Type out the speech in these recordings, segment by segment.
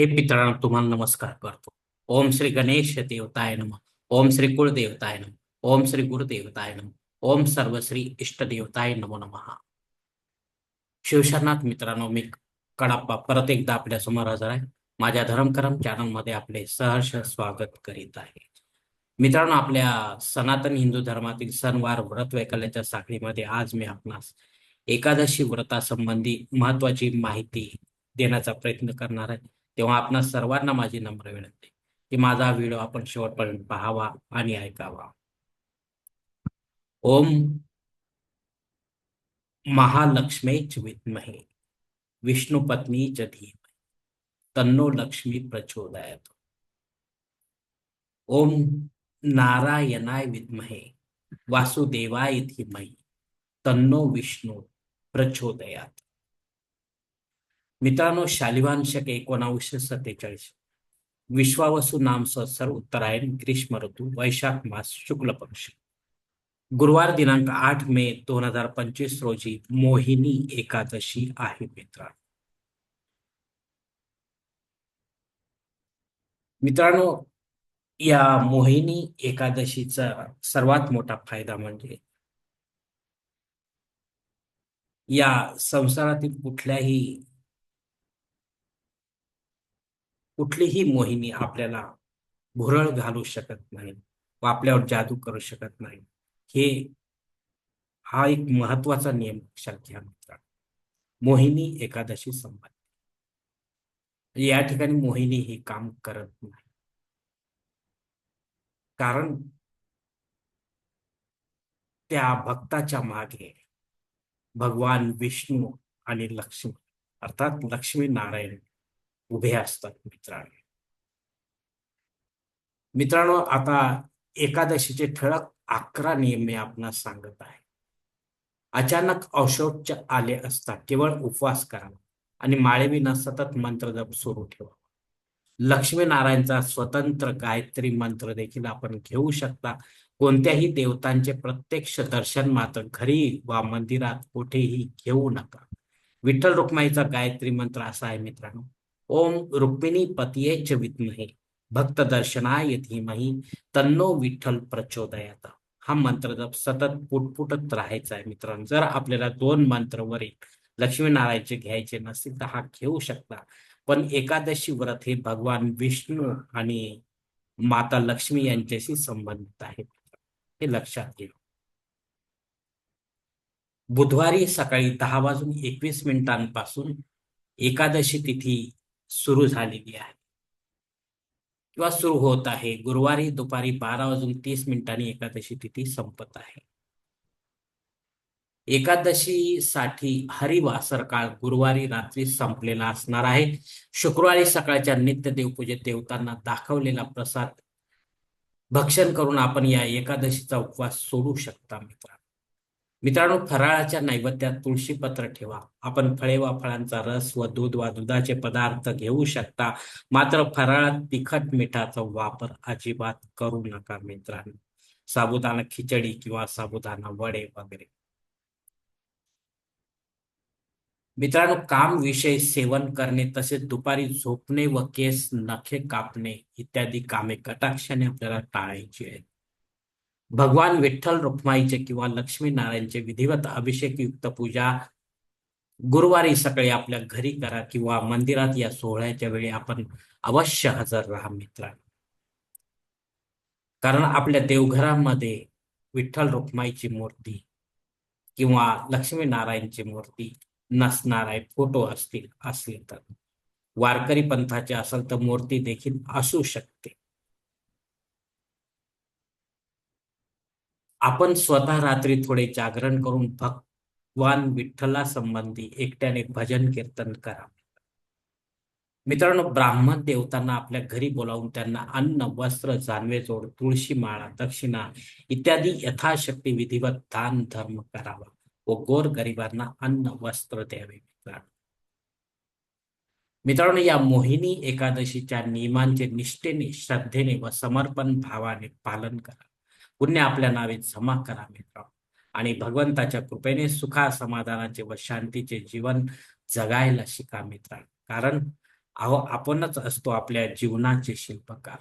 हे मित्रांनो तुम्हाला नमस्कार करतो. ओम श्री गणेश देवताय नम. ओम श्री कुळदेवताय नम. ओम श्री गुरुदेवताय नम. ओम सर्वश्री इष्टदेवताय नमो नमः. शिवशरनाथ मित्रांनो मी कडाप्पा परत एकदा आपल्यासमोर हजर आहे. माझ्या धर्मकरम चॅनलमध्ये आपले सहर्ष स्वागत करीत आहे. मित्रांनो आपल्या सनातन हिंदू धर्मातील सणवार व्रत वैकल्याच्या साखळीमध्ये आज मी आपणास एकादशी व्रतासंबंधी महत्वाची माहिती देण्याचा प्रयत्न करणार आहे. तेव्हा आपणा सर्वांना माझी नम्र विनंती. की माझा व्हिडिओ आपण शेवटपर्यंत पाहावा आणि ऐकावा. ओम महालक्ष्मीच विद्महे. विष्णू पत्नी च धीमहि. तन्नो लक्ष्मी प्रचोदयात. ओम नारायणाय विद्महे. वासुदेवाय धीमहि. तन्नो विष्णू प्रचोदयात. मित्रांनो शालिवांशक एकोणावीसशे सत्तेचाळीस. विश्वावसू नाम संवत्सर उत्तरायण ग्रीष्म ऋतू वैशाख मास शुक्ल पक्ष. गुरुवार दिनांक आठ मे दोन हजार पंचवीस रोजी मोहिनी एकादशी आहे मित्रांनो. मित्रांनो या मोहिनी एकादशीचा सर्वात मोठा फायदा म्हणजे या संसारातील कुठल्याही कुठलीही मोहिनी आपल्याला भुरळ घालू शकत नाही व आपल्यावर जादू करू शकत नाही. हे हा एक महत्त्वाचा नियम लक्षात घ्या मित्रांनो. मोहिनी एकादशी संबंध म्हणजे या ठिकाणी मोहिनी हे काम करत नाही. कारण त्या भक्ताच्या मागे भगवान विष्णू आणि लक्ष्मी अर्थात लक्ष्मी नारायण उभे असतात मित्रांनो. मित्रांनो आता एकादशीचे ठळक अकरा नियम मी आपणास सांगत आहे. अचानक औषध आले असता केवळ उपवास करावा आणि माळेविना सतत मंत्र जप सुरू ठेवा. लक्ष्मीनारायणचा स्वतंत्र गायत्री मंत्र देखील आपण घेऊ शकता. कोणत्याही देवतांचे प्रत्यक्ष दर्शन मात्र घरी वा मंदिरात कुठेही घेऊ नका. विठ्ठल रुक्माईचा गायत्री मंत्र असा आहे मित्रांनो. ओम रुक्मिणी च विद्महे। भक्त दर्शनाय धीमही। तन्नो विठ्ठल प्रचोदयात। हा मंत्र जप सतत पुटपुटत राहायचा आहे मित्रांनो. जर आपल्याला दोन मंत्र वरील लक्ष्मीनारायणचे घ्यायचे नसतील तर हा घेऊ शकता. पण एकादशी व्रत हे भगवान विष्णू आणि माता लक्ष्मी यांच्याशी संबंधित आहे. हे लक्षात घ्या. बुधवारी सकाळी दहा वाजून एकवीस मिनिटांपासून एकादशी तिथी सुरू झालेली आहे. किंवा सुरू होत आहे. गुरुवारी दुपारी बारा वाजून तीस मिनिटांनी एकादशी तिथी संपत आहे. एकादशीसाठी हरिवासर काळ गुरुवारी रात्री संपलेला असणार आहे. शुक्रवारी सकाळच्या नित्य देवपूजेत देवतांना दाखवलेला प्रसाद. भक्षण करून आपण या एकादशीचा उपवास सोडू शकता मित्रांनो. मित्रांनो फराळाच्या नैवेद्यात तुळशी पत्र ठेवा. आपण फळे वा फळांचा रस व दूध वा दुधाचे पदार्थ घेऊ शकता. मात्र फराळात तिखट मिठाचा वापर अजिबात करू नका मित्रांनो. साबुदाणा खिचडी किंवा साबुदाणा वडे वगैरे. मित्रांनो काम विषय सेवन करणे तसेच दुपारी झोपणे व केस नखे कापणे इत्यादी कामे कटाक्षाने आपल्याला टाळायची आहेत. भगवान विठ्ठल रुक्माईचे किंवा लक्ष्मी नारायणचे विधिवत अभिषेक युक्त पूजा गुरुवारी सकाळी आपल्या घरी करा किंवा मंदिरात या सोहळ्याच्या वेळी आपण अवश्य हजर राहा मित्रांनो. कारण आपल्या देवघरामध्ये विठ्ठल रुक्माईची मूर्ती किंवा लक्ष्मी नारायणची मूर्ती नसणार आहे फोटो असतील असले तर. वारकरी पंथाचे असेल तर मूर्ती देखील असू शकते. आपण स्वतः रात्री थोडे जागरण करून भगवान विठ्ठला संबंधी एकट्याने भजन कीर्तन करा. मित्रांनो ब्राह्मण देवतांना आपल्या घरी बोलावून त्यांना अन्न वस्त्र जानवे जोड तुळशी माळा दक्षिणा इत्यादी यथाशक्ती विधिवत दान धर्म करावा व गोर गरिबांना अन्न वस्त्र द्यावे. मित्रांनो मित्रांनो या मोहिनी एकादशीच्या नियमांचे निष्ठेने श्रद्धेने व समर्पण भावाने पालन करा. पुण्य आपल्या नावे जमा करा मित्र आणि भगवंताच्या कृपेने सुखा समाधानाचे व शांतीचे जीवन जगायला शिका मित्र कारण अहो आपणच असतो आपल्या जीवनाचे शिल्पकार.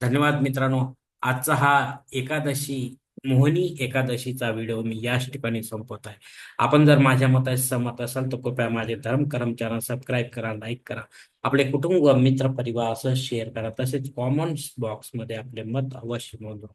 धन्यवाद मित्रांनो. आजचा हा एकादशी मोहनी एकादशीचा व्हिडिओ मी याच ठिकाणी संपवत आहे. आपण जर माझ्या मताशी सहमत असाल तर कृपया माझे धर्म करम चॅनल सबस्क्राईब करा लाईक करा. आपले कुटुंब मित्र परिवार असं शेअर करा. तसेच कॉमेंट्स बॉक्समध्ये आपले मत अवश्य नोंदवा.